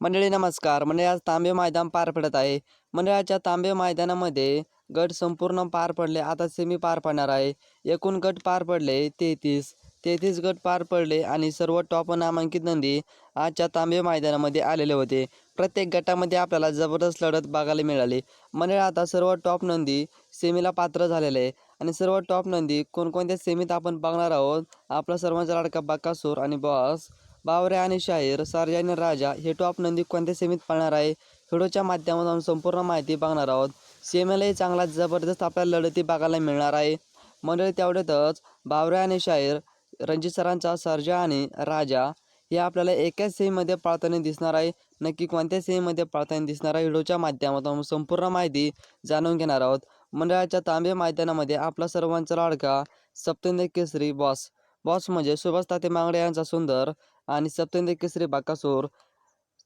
मंडळी नमस्कार. मंडळी आज तांबे मैदान पार पडत आहे. मंडळाच्या तांबे मैदानामध्ये गट संपूर्ण पार पडले. आता सेमी पार पडणार आहे. एकूण गट पार पडले तेहतीस. तेहतीस गट पार पडले आणि सर्व टॉप नामांकित नंदी आजच्या तांबे मैदानामध्ये आलेले होते. प्रत्येक गटामध्ये आपल्याला जबरदस्त लढत बघायला मिळाली. मंडळी आता सर्व टॉप नंदी सेमीला पात्र झालेले आहे. आणि सर्व टॉप नंदी कोणकोणत्या सेमीत आपण बघणार आहोत? आपला सर्वांचा लाडका बाकासूर आणि बॉस बावरे आणि शाहीर सार्जानी राजा हे टॉप नंदी कोणत्या सेमीत पाळणार आहे? व्हिडिओच्या माध्यमातून संपूर्ण माहिती बघणार आहोत. सेमीलाही चांगला जबरदस्त आपल्याला लढती बघायला मिळणार आहे. मंडळी तेवढ्यातच बावरे आणि शाहीर रणजित सरांचा सर्जा आणि राजा हे आपल्याला एकाच सेमीमध्ये पाळताना दिसणार आहे. नक्की कोणत्या सेमीमध्ये पाळताना दिसणार आहे व्हिडिओच्या माध्यमातून संपूर्ण माहिती जाणून घेणार आहोत. मंडळाच्या तांबे मैदानामध्ये आपला सर्वांचा लाडका सप्तेंद्र केसरी बॉस बॉस म्हणजे सुभाष ताते मांगडे यांचा सुंदर आणि सप्तेंद्र केसरी बाकासूर.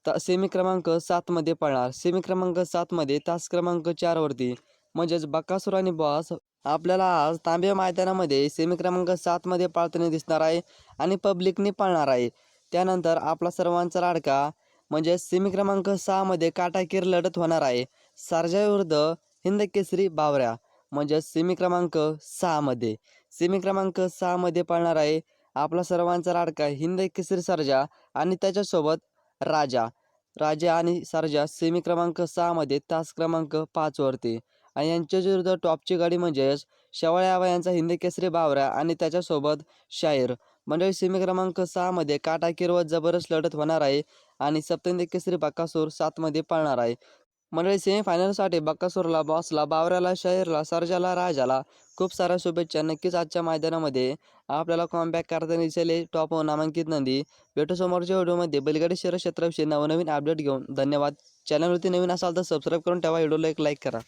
ता सेमी क्रमांक सातमध्ये पळणार. सेमी क्रमांक सातमध्ये तास क्रमांक चारवरती म्हणजेच बकासूर आणि बॉस आपल्याला आज तांबे मैदानामध्ये सेमी क्रमांक सातमध्ये पाळताना दिसणार आहे आणि पब्लिकने पाळणार आहे. त्यानंतर आपला सर्वांचा लाडका म्हणजे सेमी क्रमांक सहामध्ये काटाकीर लढत होणार आहे. सारजा विरुद्ध हिंद केसरी बावऱ्या. म्हणजे सेमी क्रमांक सहामध्ये सेमी क्रमांक सहामध्ये पळणार आहे आपला सर्वांचा लाडका हिंद केसरी सर्जा आणि त्याच्यासोबत राजा. राजा आणि सर्जा सेमी क्रमांक सहामध्ये तास क्रमांक पाचवरती आणि यांच्या विरुद्ध टॉपची गाडी म्हणजेच शेवाळ्यावा यांचा हिंद केसरी बावरा आणि त्याच्यासोबत शायर मंडळी सेमी क्रमांक सहामध्ये काटाकीर व जबरदस्त लढत होणार आहे आणि सप्तंदी केसरी बक्कासूर सातमध्ये पळणार आहे. मंडळी सेमीफायनलसाठी बक्कासूरला बॉसला बावऱ्याला शहीरला सर्जाला राजाला खूप साऱ्या शुभेच्छा. नक्कीच आजच्या मैदानामध्ये आपल्याला कॉमबॅक करताना दिसले टॉप नामांकित नंदी. भेटू समोरच्या व्हिडिओमध्ये. बैलगाडी शहर क्षेत्राविषयी नवनवीन अपडेट घेऊन. धन्यवाद. चॅनलवरती नवीन असाल तर सबस्क्राईब करून ठेवा. व्हिडिओला एक लाईक करा.